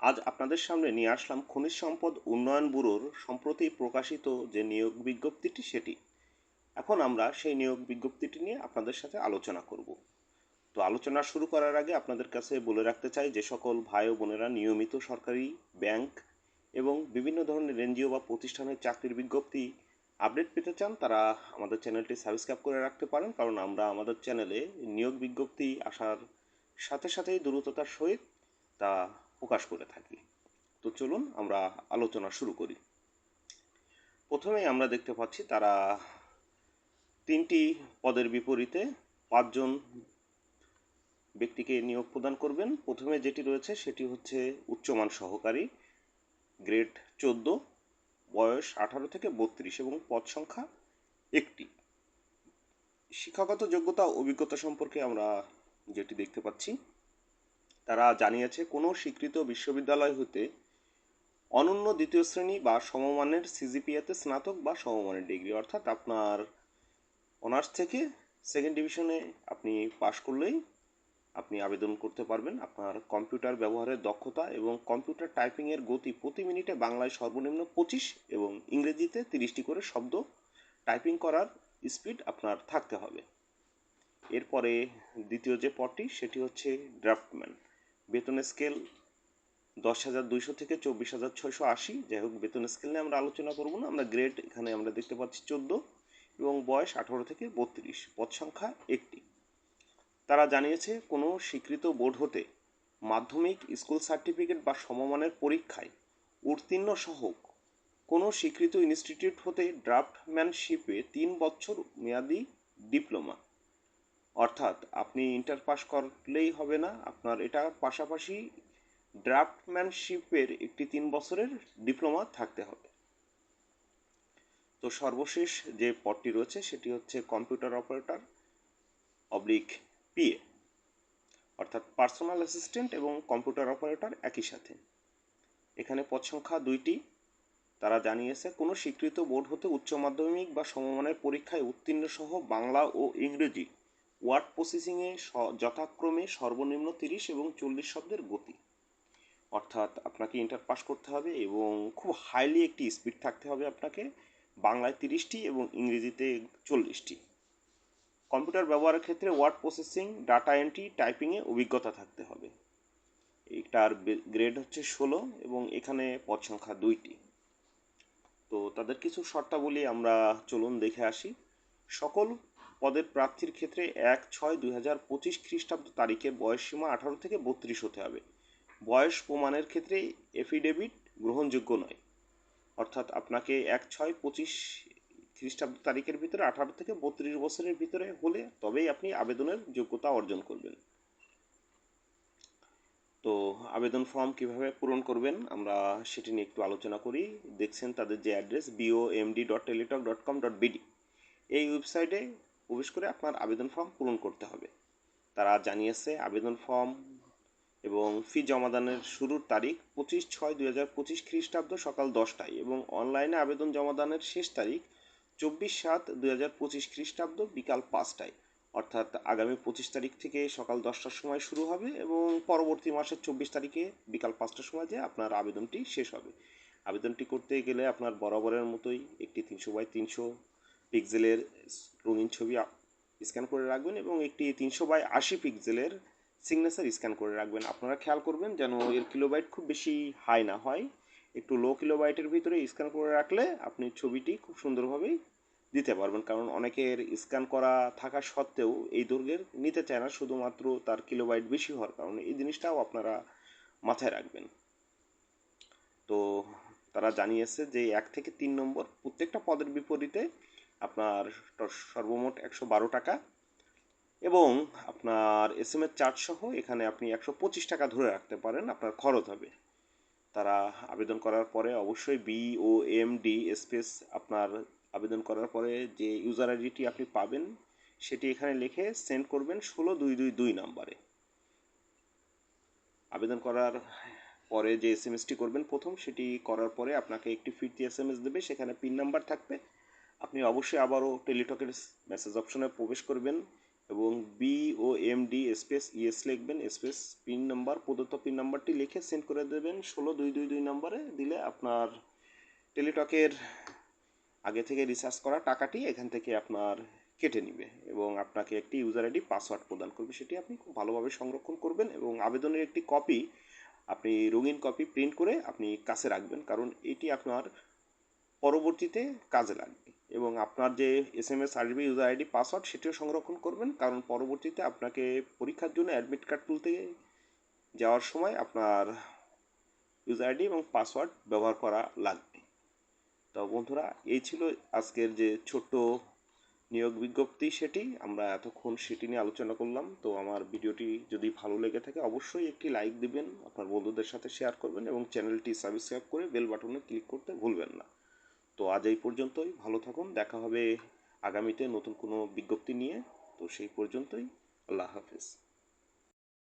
আজ আপনাদের সামনে নিয়ে আসলাম খনিজ সম্পদ উন্নয়ন ব্যুরোর সম্প্রতি প্রকাশিত যে নিয়োগ বিজ্ঞপ্তিটি সেটি। এখন আমরা সেই নিয়োগ বিজ্ঞপ্তিটি নিয়ে আপনাদের সাথে আলোচনা করব। তো আলোচনা শুরু করার আগে আপনাদের কাছে বলে রাখতে চাই যে সকল ভাই ও বোনেরা নিয়মিত সরকারি ব্যাংক এবং বিভিন্ন ধরনের এনজিও বা প্রতিষ্ঠানের চাকরির বিজ্ঞপ্তি আপডেট পেতে চান, তারা আমাদের চ্যানেলটি সাবস্ক্রাইব করে রাখতে পারেন, কারণ আমরা আমাদের চ্যানেলে নিয়োগ বিজ্ঞপ্তি আসার সাথে সাথেই দ্রুততার সহিত তা প্রকাশ করে থাকি। তো চলুন আমরা আলোচনা শুরু করি। প্রথমেই আমরা দেখতে পাচ্ছি তারা তিনটি পদের বিপরীতে পাঁচজন ব্যক্তিকে নিয়োগ প্রদান করবেন। প্রথমে যেটি রয়েছে সেটি হচ্ছে উচ্চমান সহকারী, গ্রেড চোদ্দ, বয়স আঠারো থেকে বত্রিশ এবং পদ সংখ্যা একটি। শিক্ষাগত যোগ্যতা অভিজ্ঞতা সম্পর্কে আমরা যেটি দেখতে পাচ্ছি তারা জানিয়েছে, কোনো স্বীকৃত বিশ্ববিদ্যালয় হতে অনন্য দ্বিতীয় শ্রেণি বা সমমানের সিজিপিএতে স্নাতক বা সমমানের ডিগ্রি। অর্থাৎ আপনার অনার্স থেকে সেকেন্ড ডিভিশনে আপনি পাশ করলেই আপনি আবেদন করতে পারবেন। আপনার কম্পিউটার ব্যবহারের দক্ষতা এবং কম্পিউটার টাইপিংয়ের গতি প্রতি মিনিটে বাংলায় সর্বনিম্ন পঁচিশ এবং ইংরেজিতে তিরিশটি করে শব্দ টাইপিং করার স্পিড আপনার থাকতে হবে। এরপরে দ্বিতীয় যে পদটি, সেটি হচ্ছে ড্রাফটম্যান। বেতনের স্কেল দশ হাজার দুইশো থেকে চব্বিশ হাজার ছয়শো আশি। যাই হোক, বেতন স্কেল নিয়ে আমরা আলোচনা করব না। আমরা গ্রেড এখানে আমরা দেখতে পাচ্ছি চোদ্দ এবং বয়স আঠারো থেকে বত্রিশ। পদ সংখ্যা একটি। তারা জানিয়েছে, কোনো স্বীকৃত বোর্ড হতে মাধ্যমিক স্কুল সার্টিফিকেট বা সমমানের পরীক্ষায় উত্তীর্ণ সহ কোনো স্বীকৃত ইনস্টিটিউট হতে ড্রাফটম্যানশিপে তিন বছর মেয়াদি ডিপ্লোমা অর্থাৎ আপনি ইন্টার পাস করলেই হবে না, আপনার এটা পাশাপাশি ড্রাফটম্যানশিপের একটি তিন বছরের ডিপ্লোমা থাকতে হবে। তো সর্বশেষ যে পদটি রয়েছে সেটি হচ্ছে কম্পিউটার অপারেটর অবলিক পিএ অর্থাৎ পার্সোনাল অ্যাসিস্ট্যান্ট এবং কম্পিউটার অপারেটর একই সাথে। এখানে পদ সংখ্যা দুইটি, তারা জানিয়েছে কোনো স্বীকৃত বোর্ড হতে উচ্চ মাধ্যমিক বা সমমানের পরীক্ষায় উত্তীর্ণ সহ বাংলা ও ইংরেজি ওয়ার্ড প্রসেসিংয়ে যথাক্রমে সর্বনিম্ন তিরিশ এবং চল্লিশ শব্দের গতি। অর্থাৎ আপনাকে ইন্টার পাস করতে হবে এবং খুব হাইলি একটি স্পিড থাকতে হবে আপনাকে, বাংলায় তিরিশটি এবং ইংরেজিতে চল্লিশটি। কম্পিউটার ব্যবহারের ক্ষেত্রে ওয়ার্ড প্রসেসিং, ডাটা এন্ট্রি, টাইপিংয়ে অভিজ্ঞতা থাকতে হবে। এইটার গ্রেড হচ্ছে ষোলো এবং এখানে পদ সংখ্যা দুইটি। তো তাদের কিছু শর্তাবলী আমরা চলুন দেখে আসি। সকল পদের প্রার্থীর ক্ষেত্রে এক ছয় দুই হাজার পঁচিশ খ্রিস্টাব্দ তারিখে বয়সসীমা আঠারো থেকে বত্রিশ হতে হবে। বয়স প্রমাণের ক্ষেত্রে এফিডেভিট গ্রহণযোগ্য নয়। অর্থাৎ আপনাকে এক ছয় পঁচিশ খ্রিস্টাব্দ তারিখের ভিতরে আঠারো থেকে বত্রিশ বছরের ভিতরে হলে তবেই আপনি আবেদনের যোগ্যতা অর্জন করবেন। তো আবেদন ফর্ম কীভাবে পূরণ করবেন আমরা সেটি নিয়ে একটু আলোচনা করি। দেখছেন তাদের যে address BO MD dot Teletalk dot com dot BD এই ওয়েবসাইটে প্রবেশ করে আপনার আবেদন ফর্ম পূরণ করতে হবে। তারা জানিয়েছে আবেদন ফর্ম এবং ফি জমাদানের শুরুর তারিখ পঁচিশ ছয় দুই হাজার পঁচিশ খ্রিস্টাব্দ সকাল দশটায় এবং অনলাইনে আবেদন জমাদানের শেষ তারিখ চব্বিশ সাত দুই হাজার পঁচিশ খ্রিস্টাব্দ বিকাল পাঁচটায়। অর্থাৎ আগামী পঁচিশ তারিখ থেকে সকাল দশটার সময় শুরু হবে এবং পরবর্তী মাসের চব্বিশ তারিখে বিকাল পাঁচটার সময় যে আপনার আবেদনটি শেষ হবে। আবেদনটি করতে গেলে আপনার বরাবরের মতোই একটি তিনশো বাই তিনশো পিক্সেলের রঙিন ছবি স্ক্যান করে রাখবেন এবং একটি তিনশো বাই আশি পিক্সেলের সিগনেচার স্ক্যান করে রাখবেন। আপনারা খেয়াল করবেন যেন এর কিলোবাইট খুব বেশি হাই না হয়। একটু লো কিলোবাইটের ভিতরে স্ক্যান করে রাখলে আপনি ছবিটি খুব সুন্দরভাবেই দিতে পারবেন। কারণ অনেকের স্ক্যান করা থাকা সত্ত্বেও এই দৈর্ঘ্যের নিতে চায় না, শুধুমাত্র তার কিলোবাইট বেশি হওয়ার কারণে। এই জিনিসটাও আপনারা মাথায় রাখবেন। তো তারা জানিয়েছে যে এক থেকে তিন নম্বর প্রত্যেকটা পদের বিপরীতে আপনার সর্বমোট একশো বারো টাকা এবং আপনার এস এম এর চার্জ সহ এখানে আপনি একশো পঁচিশ টাকা ধরে রাখতে পারেন, আপনার খরচ হবে। তারা আবেদন করার পরে অবশ্যই B O M D space আপনার আবেদন করার পরে যে ইউজার আইডিটি আপনি পাবেন, সেটি এখানে লিখে সেন্ড করবেন ষোলো দুই দুই দুই নাম্বারে আবেদন করার পরে যে এস এম এসটি করবেন প্রথম, সেটি করার পরে আপনাকে একটি ফিরতি এস এম এস দেবে, সেখানে পিন নাম্বার থাকবে। আপনি অবশ্যই আবারও টেলিটকের মেসেজ অপশনে প্রবেশ করবেন এবং B O M D space ES লিখবেন স্পেস পিন নাম্বার প্রদত্ত পিন নাম্বারটি লিখে সেন্ড করে দেবেন। ষোলো দুই দুই দুই নম্বরে দিলে আপনার টেলিটকের আগে থেকে রিসার্চ করা টাকাটি এখান থেকে আপনার কেটে নিবে এবং আপনাকে একটি ইউজার আইডি পাসওয়ার্ড প্রদান করবে। সেটি আপনি খুব ভালোভাবে সংরক্ষণ করবেন এবং আবেদনের একটি কপি আপনি রঙিন কপি প্রিন্ট করে আপনি কাছে রাখবেন। কারণ এটি আপনার পরবর্তীতে কাজে লাগবে। এবং আপনার যে এস এম এস আসবে ইউজার আইডি পাসওয়ার্ড সেটিও সংরক্ষণ করবেন। কারণ পরবর্তীতে আপনাকে পরীক্ষার জন্য অ্যাডমিট কার্ড তুলতে যাওয়ার সময় আপনার ইউজার আইডি এবং পাসওয়ার্ড ব্যবহার করা লাগবে। তো বন্ধুরা, এই ছিল আজকের যে ছোট্ট নিয়োগ বিজ্ঞপ্তি সেটি। আমরা এতক্ষণ সেটি নিয়ে আলোচনা করলাম। তো আমার ভিডিওটি যদি ভালো লেগে থাকে, অবশ্যই একটি লাইক দিবেন, আপনার বন্ধুদের সাথে শেয়ার করবেন এবং চ্যানেলটি সাবস্ক্রাইব করে বেল বাটনে ক্লিক করতে ভুলবেন না। তো আজ এই পর্যন্তই। ভালো থাকুন, দেখা হবে আগামীতে নতুন কোনো বিজ্ঞপ্তি নিয়ে। তো সেই পর্যন্তই, আল্লাহ হাফেজ।